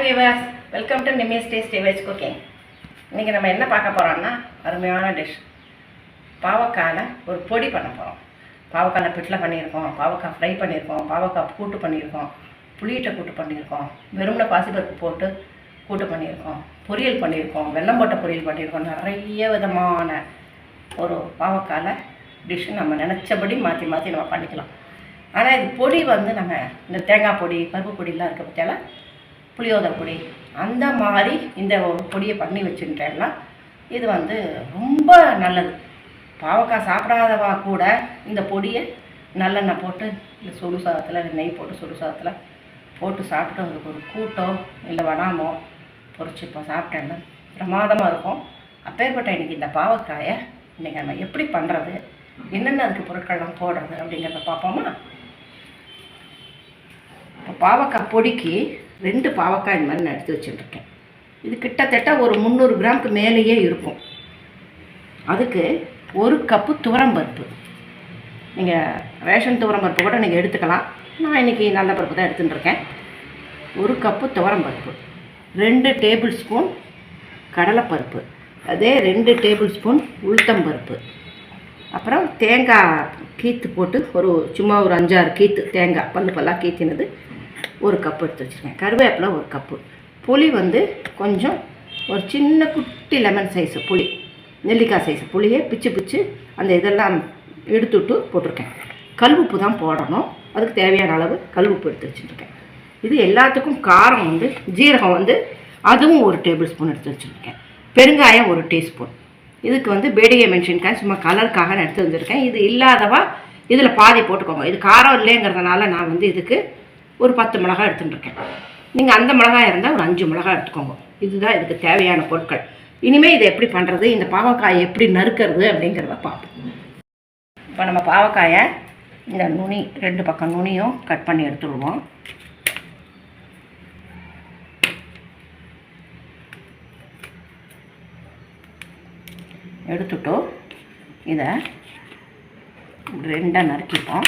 Hi viewers welcome to Nimi's tasty veg cooking இன்றைக்கி நம்ம என்ன பார்க்க போகிறோம்னா அருமையான டிஷ் பாவக்காயில் ஒரு பொடி பண்ண போகிறோம் பாவக்காயில் பிட்டில் பண்ணியிருக்கோம் பாவக்காய் ஃப்ரை பண்ணியிருக்கோம் பாவக்காய் கூட்டு பண்ணியிருக்கோம் புளியிட்ட கூட்டு பண்ணியிருக்கோம் வெறும்ல பாசிப்பருப்பு போட்டு கூட்டு பண்ணியிருக்கோம் பொரியல் பண்ணியிருக்கோம் வெல்லம் போட்ட பொரியல் பண்ணியிருக்கோம் நிறைய விதமான ஒரு பாவக்காயில் டிஷ்ஷு நம்ம நினச்சபடி மாற்றி மாற்றி நம்ம பண்ணிக்கலாம். ஆனால் இது பொடி வந்து நம்ம இந்த தேங்காய் பொடி பருப்பு பொடியெலாம் இருக்க பற்றியால புளியோதரை பொடி. அந்த மாதிரி இந்த பொடியை பண்ணி வச்சுட்டேன்னா இது வந்து ரொம்ப நல்லது. பாவக்காய் சாப்பிடாதவா கூட இந்த பொடியை நல்லெண்ணெய் போட்டு இந்த சுடு சாதத்தில் நெய் போட்டு சுடு சாதத்தில் போட்டு சாப்பிட்டு அதுக்கு ஒரு கூட்டோ இல்லை வடாமோ பொரிச்சு இப்போ சாப்பிட்டேன்னா பிரமாதமாக இருக்கும். அப்பேற்பட்ட இன்னைக்கு இந்த பாவக்காயை இன்றைக்கி நம்ம எப்படி பண்ணுறது என்னென்ன அதுக்கு பொருட்கள்லாம் போடுறது அப்படிங்கிறத பார்ப்போமா? இப்போ பாவக்காய் பொடிக்கு ரெண்டு பாவக்காய் இந்த மாதிரி நான் எடுத்து வச்சுட்டுருக்கேன் இது கிட்டத்தட்ட ஒரு முந்நூறு கிராமுக்கு மேலேயே இருக்கும். அதுக்கு ஒரு கப்பு துவரம்பருப்பு நீங்கள் ரேஷன் துவரம்பருப்பு கூட நீங்கள் எடுத்துக்கலாம். நான் இன்றைக்கி நல்ல பருப்பு தான் எடுத்துட்டுருக்கேன் ஒரு கப்பு துவரம்பருப்பு ரெண்டு டேபிள் ஸ்பூன் கடலைப்பருப்பு. அதே ரெண்டு டேபிள் ஸ்பூன் உளுத்தம்பருப்பு அப்புறம் தேங்காய் கீத்து போட்டு ஒரு சும்மா ஒரு அஞ்சாறு கீத்து தேங்காய் பல்லு பல்லாக கீத்தினது. ஒரு கப்பு எடுத்து வச்சுருக்கேன். கருவேப்பிலை ஒரு கப்பு. புளி வந்து கொஞ்சம் ஒரு சின்ன குட்டி லெமன் சைஸு புளி. நெல்லிக்காய் சைஸு புளியை பிச்சு பிச்சு அந்த இதெல்லாம் எடுத்துவிட்டு போட்டிருக்கேன். கல்வுப்பு தான் போடணும். அதுக்கு தேவையான அளவு கல்வுப்பு எடுத்து வச்சுருக்கேன் இது எல்லாத்துக்கும் காரம் வந்து ஜீரகம் வந்து அதுவும் ஒரு டேபிள் ஸ்பூன் எடுத்து வச்சுருக்கேன் பெருங்காயம் ஒரு டீஸ்பூன். இதுக்கு வந்து பேடிகை மென்ஷன்காய் சும்மா கலருக்காக நான் எடுத்து வந்திருக்கேன். இது இல்லாதவா இதில் பாதி போட்டுக்கோங்க. இது காரம் இல்லைங்கிறதுனால நான் வந்து இதுக்கு ஒரு பத்து மிளகாய் எடுத்துட்டு இருக்கேன் நீங்கள் அந்த மிளகாய் இருந்தால் ஒரு அஞ்சு மிளகாய் எடுத்துக்கோங்க. இதுதான் இதுக்கு தேவையான பொருட்கள். இனிமேல் இதை எப்படி பண்ணுறது இந்த பாவக்காயை எப்படி நறுக்கிறது அப்படிங்கிறத பார்ப்போம். இப்போ நம்ம பாவக்காயை இந்த நுனி ரெண்டு பக்கம் நுனியும் கட் பண்ணி எடுத்துடுவோம். எடுத்துட்டு இதை ரெண்டாக நறுக்கிப்போம்.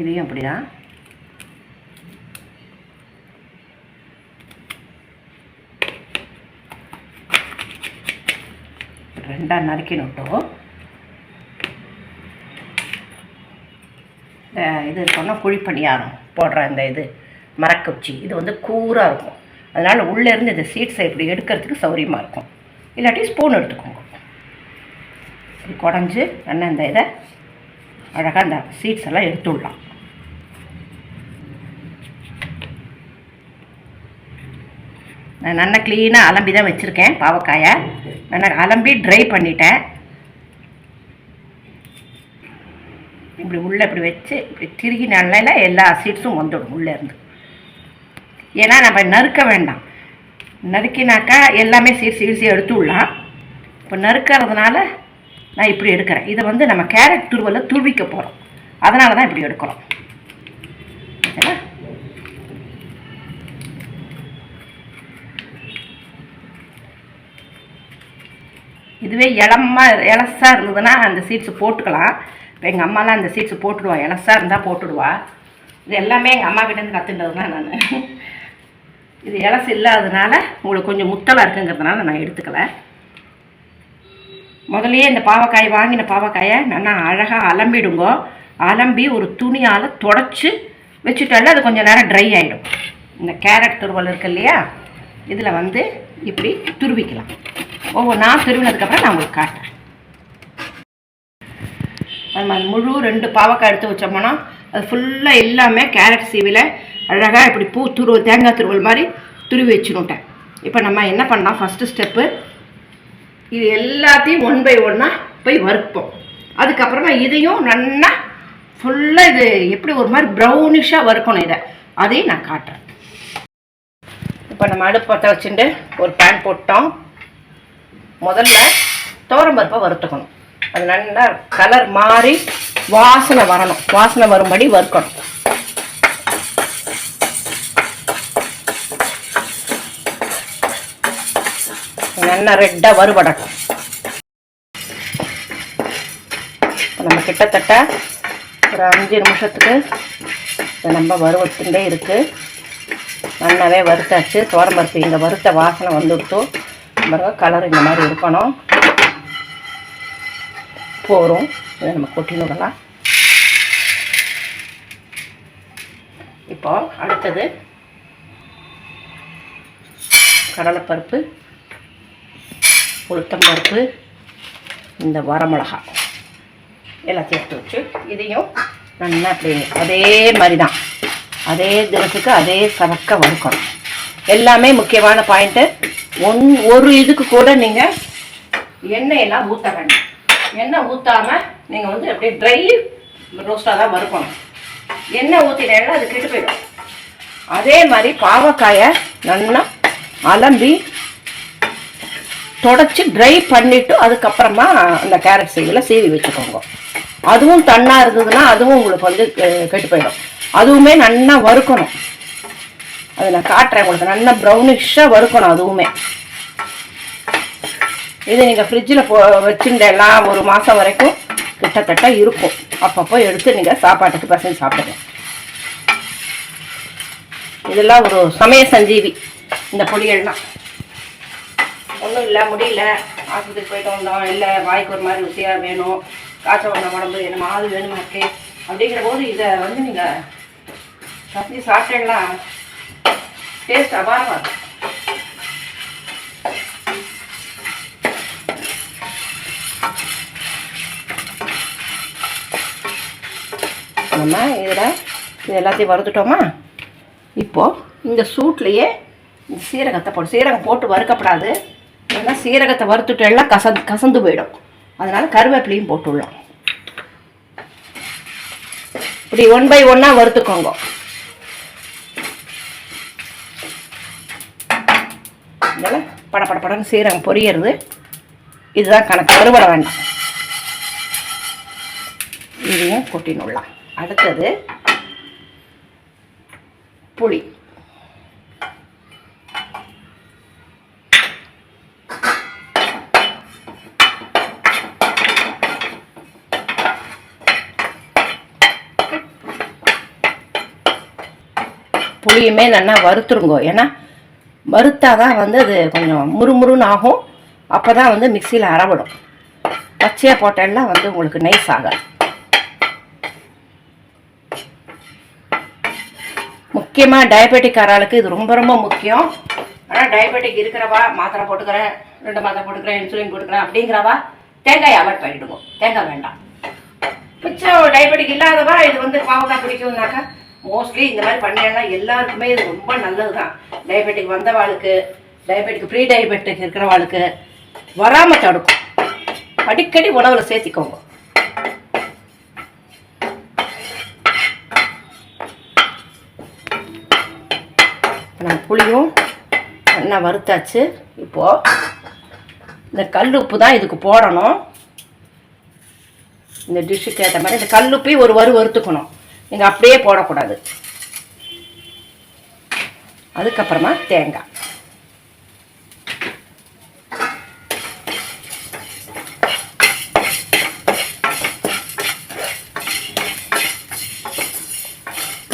இதையும் அப்படி தான் ரெண்டாக நறுக்கி இந்த இது சொன்னால் குழிப்பணியாரம் போடுற இந்த இது மரக்குச்சி. இது வந்து கூராக இருக்கும். அதனால் உள்ளேருந்து இந்த சீட்ஸை இப்படி எடுக்கிறதுக்கு சௌரியமாக இருக்கும். இல்லாட்டி ஸ்பூன் எடுத்துக்கோங்க. இப்படி குடஞ்சி நல்லா இந்த இதை அழகாக அந்த சீட்ஸ் எல்லாம் எடுத்துடலாம் விடலாம் நான் நல்லா க்ளீனாக அலம்பி தான் வச்சுருக்கேன் பாவக்காயை. நல்லா அலம்பி ட்ரை பண்ணிட்டேன். இப்படி உள்ளே இப்படி வச்சு இப்படி திருகி நல்லா எல்லா சீட்ஸும் வந்துடும் உள்ளேருந்து ஏன்னா நம்ம நறுக்க வேண்டாம். நறுக்கினாக்கா எல்லாமே சீட்ஸ் ஈஸியாக எடுத்து விடலாம். இப்போ நறுக்கிறதுனால நான் இப்படி எடுக்கிறேன். இதை வந்து நம்ம கேரட் துருவலை துருவிக்க போகிறோம் அதனால தான் இப்படி எடுக்கிறோம். ஓகேவா இதுவே இளமா இலசாக இருந்ததுன்னா அந்த சீட்ஸு போட்டுக்கலாம். இப்போ எங்கள் அம்மாலாம் அந்த சீட்ஸு போட்டுடுவா. இலசாக இருந்தால் போட்டுடுவா. இது எல்லாமே எங்கள் அம்மா கிட்டேருந்து கற்றுட்டது தான் நான். இது இலசு இல்லாததுனால உங்களுக்கு கொஞ்சம் முத்தலாக இருக்குங்கிறதுனால நான் எடுத்துக்கல. முதல்லயே இந்த பாவக்காய் வாங்கின பாவக்காயை நல்லா அழகாக அலம்பிடுங்க. அலம்பி ஒரு துணியால் தொடச்சி வச்சுட்டால அது கொஞ்சம் நேரம் ட்ரை ஆகிடும் இந்த கேரட் துருவல் இருக்கு இல்லையா? இதில் வந்து இப்படி துருவிக்கலாம். ஒவ்வொன்றா துருவினதுக்கப்புறம் நான் உங்களுக்கு காட்டுறேன். நம்ம முழு ரெண்டு பாவக்காய் எடுத்து வச்சோம்னா அது ஃபுல்லாக எல்லாமே கேரட் சீவியில் அழகாக இப்படி பூ துருவ தேங்காய் துருவல் மாதிரி துருவி வச்சுனுட்டேன் இப்போ நம்ம என்ன பண்ணலாம்? ஃபஸ்ட்டு ஸ்டெப்பு இது எல்லாத்தையும் ஒன் பை ஒன்னாக போய் வறுப்போம். அதுக்கப்புறமா இதையும் நல்லா ஃபுல்லாக இது எப்படி ஒரு மாதிரி ப்ரௌனிஷாக வறுக்கணும் இதை. அதையும் நான் காட்டுறேன். இப்போ நம்ம அடுப்பத்தை வச்சுட்டு ஒரு பேன் போட்டோம். முதல்ல துவரம்பருப்பை வறுத்துக்கணும். அது நல்லா கலர் மாறி வாசனை வரணும். வாசனை வரும்படி வறுக்கணும். நல்லா ரெட்டாக வறுபடட்டும் நம்ம கிட்டத்தட்ட ஒரு அஞ்சு நிமிஷத்துக்கு இதை நம்ம வறுவத்துட்டே இருக்குது நல்லாவே வறுத்தாச்சு. துவரம்பருப்பு இங்கே வறுத்த வாசனை வந்துடுத்தோம் பாருங்க கலர் இந்த மாதிரி இருக்கணும். போகிறோம் இதை நம்ம கொட்டி விடலாம். இப்போ அடுத்தது கடலைப்பருப்பு உளுத்தம்பருப்பு இந்த வரமிளகா. எல்லாத்தையும் எடுத்து வச்சு இதையும் நல்லா அப்படி அதே மாதிரி தான் அதே தினத்துக்கு அதே சவக்க வறுக்கணும். எல்லாமே முக்கியமான பாயிண்ட்டு ஒன் ஒரு இதுக்கு கூட நீங்கள் எண்ணெயெல்லாம் ஊற்ற வேண்டாம். எண்ணெய் ஊற்றாமல் நீங்கள் வந்து அப்படியே ட்ரை ரோஸ்ட்டாக தான் வறுக்கணும். எண்ணெய் ஊற்றினேன்னா அது கெட்டு போயிடும். அதே மாதிரி பாவக்காயை நல்லா அலம்பி தொடச்சி ட்ரை பண்ணிவிட்டு அதுக்கப்புறமா அந்த கேரட் சீவில் சீவி வச்சுக்கோங்க. அதுவும் தண்ணாக இருந்ததுன்னா அதுவும் உங்களுக்கு வந்து கெ- கெட்டு போயிடும். அதுவுமே நல்லா வறுக்கணும். அதை நான் காட்டுறேன் உங்களுக்கு. நல்லா ப்ரௌனிஷாக வறுக்கணும் அதுவுமே. இது நீங்கள் ஃப்ரிட்ஜில் போ வச்சுருந்தேன்னா ஒரு மாதம் வரைக்கும் கிட்டத்தட்ட இருக்கும். அப்பப்போ எடுத்து நீங்கள் சாப்பாட்டுக்கு பசங்க சாப்பிடுங்க. இதெல்லாம் ஒரு சமய சஞ்சீவி இந்த பொடிகள்லாம் ஒன்றும் இல்லை முடியல. ஆஸ்பத்திரி போயிட்டு வந்தோம். இல்லை வாய்க்கு ஒரு மாதிரி ருசியாக வேணும். காய்ச்சல் வந்த உடம்பு என்ன மாது வேணுமா இருக்கு? அப்படிங்கிற போது இதை வந்து நீங்கள் பசங்க சாப்பிட்டேன்னா டேஸ்ட் அபாரமாக இருக்கும் நம்ம இதில் இது எல்லாத்தையும் வறுத்துட்டோமா? இப்போது இந்த சூட்லேயே இந்த சீரகத்தை போட்டு சீரகம் போட்டு வறுக்கப்படாது. ஏன்னா சீரகத்தை வறுத்துட்டு எல்லாம் கசந்து கசந்து போயிடும். அதனால் கருவேப்பிலையும் போட்டுடலாம். இப்படி ஒன் பை ஒன்னாக வறுத்துக்கோங்க. படம் சீரகம் பொரியறது இதுதான் கணக்கு. வறுபட வேண்டாம். இதையும் கொட்டினுடலாம் அடுத்தது புளி. புளியுமே நல்லா வறுத்துருங்கோ ஏன்னா வறுத்தாதான் வந்து அது கொஞ்சம் முறுமுறுன்னு ஆகும் அப்போ தான் வந்து மிக்சியில் அறவிடும் பச்சையாக போட்டெல்லாம் வந்து உங்களுக்கு நைஸ் ஆகாது. முக்கியமாக டயபெட்டிக் ஆறாளுக்கு இது ரொம்ப ரொம்ப முக்கியம். ஆனால் டயபெட்டிக் இருக்கிறவா மாத்திரை போட்டுக்கிறேன் ரெண்டு மாத்திரை போட்டுக்கிறேன் இன்சுலின் போட்டுக்கிறேன் அப்படிங்கிறவா தேங்காய் அவாய்ட் பண்ணிவிடுவோம் தேங்காய் வேண்டாம். மிச்சம் டயபெட்டிக் இல்லாதவா இது வந்து பாவக்காய் பிடிக்கும்னாக்கா மோஸ்ட்லி இந்த மாதிரி பண்ணேன்னா எல்லாருக்குமே இது ரொம்ப நல்லது தான் டயபெட்டிக் வந்தவாளுக்கு டயபெட்டிக் ப்ரீ டயபெட்டிக் இருக்கிறவாளுக்கு வராமல் தடுக்கும். அடிக்கடி உணவில் சேர்த்திக்கோங்க. நம்ம புளியும் நல்லா வறுத்தாச்சு. இப்போது இந்த கல் உப்பு தான் இதுக்கு போடணும். இந்த டிஷ்ஷுக்கு ஏற்ற மாதிரி இந்த கல் உப்பையும் ஒரு வறு வறுத்துக்கணும். நீங்கள் அப்படியே போடக்கூடாது. அதுக்கப்புறமா தேங்காய்.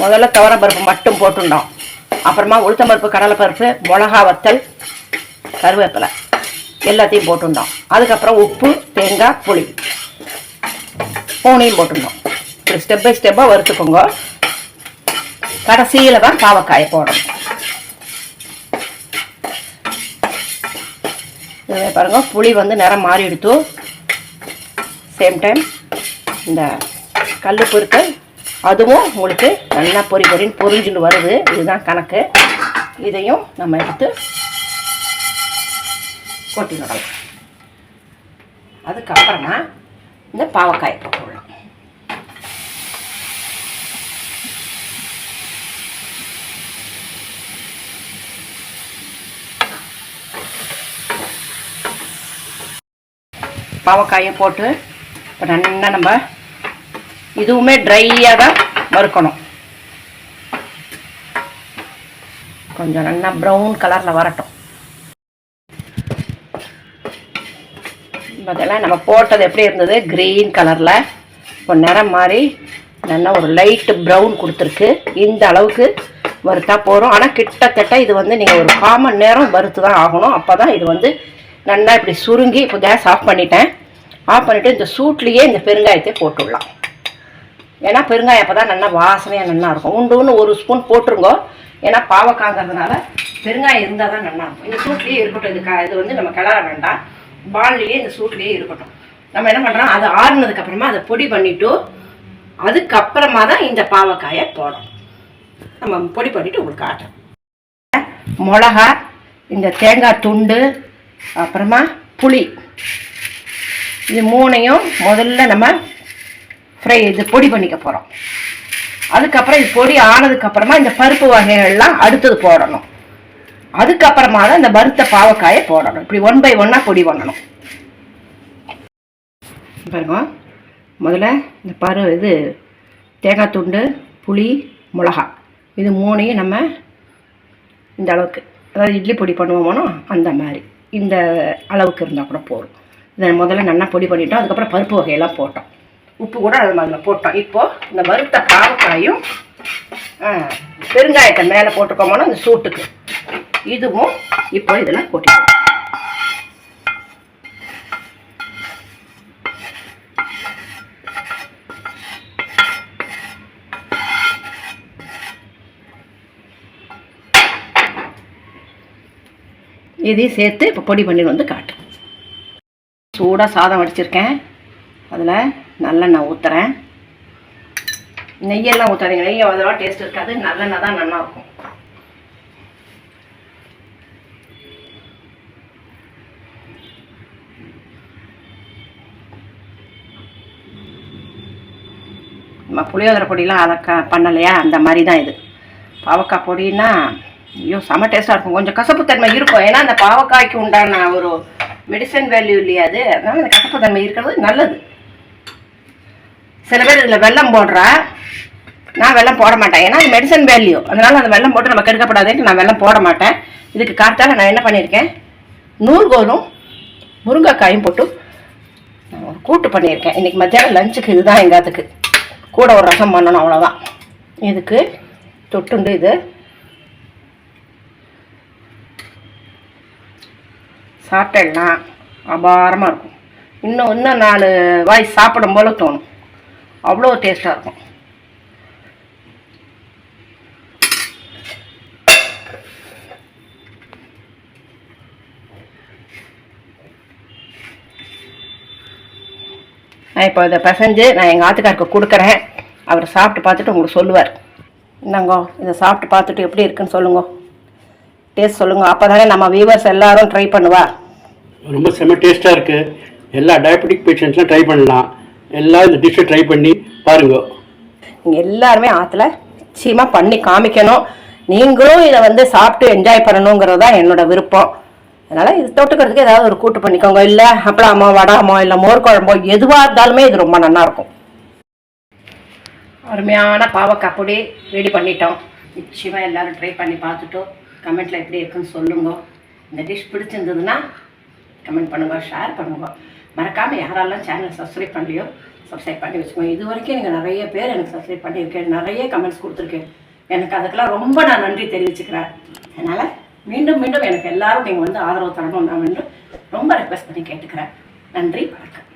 முதல்ல துவரப்பருப்பு மட்டும் போட்டுட்டோம் அப்புறமா உளுத்தம்பருப்பு கடலைப்பருப்பு மிளகா வத்தல் கருவேப்பிலை எல்லாத்தையும் போட்டுட்டோம் அதுக்கப்புறம் உப்பு தேங்காய் புளி. பூனையும் போட்டுட்டோம் இப்படி ஸ்டெப் பை ஸ்டெப்பாக வறுத்துக்கோங்க. கடைசியில் தான் பாவக்காயை போடணும். இதுவே பாருங்க புளி வந்து நிறம் மாறி எடுத்து சேம் டைம் இந்த கல் இருக்கு அதுவும் உங்களுக்கு நல்லா பொறி பொறின்னு பொரிஞ்சுன்னு வருது. இதுதான் கணக்கு. இதையும் நம்ம எடுத்து கொட்டி விடலாம் அதுக்கப்புறமா இந்த பாவக்காயை போட்டுடலாம். பாவக்காயை போட்டு இப்போ நல்லா நம்ம இதுவுமே ட்ரையாக தான் வறுக்கணும். கொஞ்சம் நல்லா ப்ரௌன் கலரில் வரட்டும். அதெல்லாம் நம்ம போட்டது எப்படி இருந்தது? க்ரீன் கலரில் இப்போ நிறம் மாதிரி நல்லா ஒரு லைட்டு ப்ரௌன் கொடுத்துருக்கு. இந்த அளவுக்கு வறுத்தா போகிறோம் ஆனால் கிட்டத்தட்ட இது வந்து நீங்கள் ஒரு காமன் நேரம் வறுத்து தான் ஆகணும். அப்போ தான் இது வந்து நல்லா இப்படி சுருங்கி இப்போ கேஸ் ஆஃப் பண்ணிட்டேன். ஆஃப் பண்ணிவிட்டு இந்த சூட்லேயே இந்த பெருங்காயத்தை போட்டுடலாம். ஏன்னா பெருங்காயம் அப்போ தான் நல்லா வாசனையாக நல்லா இருக்கும். உண்டு ஒன்று ஒரு ஸ்பூன் போட்டுருங்கோ. ஏன்னா பாவக்காங்கிறதுனால பெருங்காயம் இருந்தால் தான் நல்லா இருக்கும். இந்த சூட்லேயே இருக்கட்டும். இது க- இது வந்து நம்ம கிளற வேண்டாம். பால்லேயே இந்த சூட்லேயே இருக்கட்டும். நம்ம என்ன பண்ணுறோம் அது ஆறுனதுக்கப்புறமா அதை பொடி பண்ணிவிட்டு அதுக்கப்புறமா தான் இந்த பாவக்காயை போடணும். நம்ம பொடி பண்ணிவிட்டு உங்களுக்கு காட்டுறோம். மிளகா இந்த தேங்காய் துண்டு அப்புறமா புளி. இது மூணையும் முதல்ல நம்ம ஃப்ரை இது பொடி பண்ணிக்க போகிறோம் அதுக்கப்புறம் இது பொடி ஆனதுக்கப்புறமா இந்த பருப்பு வகைகள்லாம் அடுத்தது போடணும். அதுக்கப்புறமா தான் இந்த வறுத்த பாவக்காயை போடணும். இப்படி ஒன் பை ஒன்னாக பொடி பண்ணணும். பாருங்க முதல்ல இந்த பரு இது தேங்காய் துண்டு புளி மிளகா. இது மூணையும் நம்ம இந்த அளவுக்கு. அதாவது இட்லி பொடி பண்ணுவோமோனோ அந்த மாதிரி. இந்த அளவுக்கு இருந்தால் கூட போதும். இதை முதல்ல நல்லா பொடி பண்ணிட்டோம். அதுக்கப்புறம் பருப்பு வகையெல்லாம் போட்டோம். உப்பு கூட அது அதில் போட்டோம். இப்போது இந்த வறுத்த பாவக்காயும் பெருங்காயத்தை மேலே போட்டுக்கோமோனா இந்த சூட்டுக்கு. இதுவும் இப்போ இதில் கொட்டிக்கணும் இதையும் சேர்த்து இப்போ பொடி பண்ணிட்டு வந்து காட்டு சூடாக சாதம் வடிச்சிருக்கேன். அதில் நல்லெண்ணெய் ஊற்றுறேன் நெய்யெல்லாம் ஊற்றாதீங்க நெய்யை அதெல்லாம் டேஸ்ட் இருக்காது. நல்லெண்ணெய் தான் நல்லா இருக்கும். நம்ம புளியோதரை பொடியெலாம் அதை க பண்ணலையா? அந்த மாதிரி தான் இது. பாவக்காய் பொடின்னா ஐயோ செம டேஸ்ட்டாக இருக்கும். கொஞ்சம் கசப்புத்தன்மை இருக்கும். ஏன்னா அந்த பாவக்காய்க்கு உண்டான ஒரு மெடிசன் வேல்யூ இல்லையா அது? அதனால் அந்த கசப்புத்தன்மை இருக்கிறது நல்லது. சில பேர் இதில் வெல்லம் போடுறா. நான் வெள்ளம் போட மாட்டேன். ஏன்னா அது மெடிசன் வேல்யூ அதனால் அந்த வெல்லம் போட்டு நம்ம கெடுக்கப்படாதுன்ட்டு நான் வெள்ளம் போட மாட்டேன். இதுக்கு கார்த்தால நான் என்ன பண்ணியிருக்கேன்? நூல்கோலும் முருங்கைக்காயும் போட்டு நான் ஒரு கூட்டு பண்ணியிருக்கேன். இன்றைக்கி மத்தியானம் லஞ்சுக்கு இதுதான் எங்காத்துக்கு கூட ஒரு ரசம் பண்ணணும் அவ்வளோதான் இதுக்கு தொட்டுண்டு இது. சாப்பிட்டேன்னா அபாரமாக இருக்கும். இன்னும் இன்னும் நாலு வாய் சாப்பிடும் போல தோணும். அவ்வளோ டேஸ்ட்டாக இருக்கும். நான் இப்போ இதை பிசைஞ்சு நான் எங்கள் ஆத்துக்காருக்கு கொடுக்குறேன். அவர் சாப்பிட்டு பார்த்துட்டு உங்களுக்கு சொல்லுவார். இந்தாங்கோ இதை சாப்பிட்டு பார்த்துட்டு எப்படி இருக்குன்னு சொல்லுங்க. டேஸ்ட் சொல்லுங்க. அப்போ தானே நம்ம வியூவர்ஸ் எல்லாரும் ட்ரை பண்ணுவா? ரொம்ப செம்ம டேஸ்ட்டாக இருக்குது எல்லா டயபெட்டிக் பேஷண்ட்ஸ்லாம் ட்ரை பண்ணலாம். எல்லாம் இந்த டிஷ்ஷை ட்ரை பண்ணி பாருங்க. நீங்கள் எல்லாருமே ஆற்றுல நிச்சயமாக பண்ணி காமிக்கணும். நீங்களும் இதை வந்து சாப்பிட்டு என்ஜாய் பண்ணணுங்கிறது தான் என்னோட விருப்பம். அதனால் இது தொட்டுக்கிறதுக்கு ஏதாவது ஒரு கூட்டு பண்ணிக்கோங்க. இல்லை அப்பளாமோ வடாமோ இல்லை மோர் குழம்போ எதுவாக இருந்தாலுமே இது ரொம்ப நல்லா இருக்கும். அருமையான பாவக்காய் பொடி ரெடி பண்ணிட்டோம். நிச்சயமாக எல்லாரும் ட்ரை பண்ணி பார்த்துட்டு கமெண்ட்டில் எப்படி இருக்குன்னு சொல்லுங்க. இந்த டிஷ் பிடிச்சிருந்ததுன்னா கமெண்ட் பண்ணுங்க ஷேர் பண்ணுங்க. மறக்காமல் யாரெல்லாம் சேனல் சப்ஸ்கிரைப் பண்ணலையோ சப்ஸ்கிரைப் பண்ணி வச்சுக்கோங்க. இது வரைக்கும் நீங்கள் நிறைய பேர் எனக்கு சப்ஸ்கிரைப் பண்ணியிருக்கேன். நிறைய கமெண்ட்ஸ் கொடுத்துருக்கேன். எனக்கு அதுக்கெல்லாம் ரொம்ப நான் நன்றி தெரிவிச்சுக்கிறேன். அதனால் மீண்டும் மீண்டும் எனக்கு எல்லாரும் நீங்கள் வந்து ஆதரவு தரணும் நான் வந்து ரொம்ப ரெக்வஸ்ட் பண்ணி கேட்டுக்கிறேன். நன்றி வணக்கம்.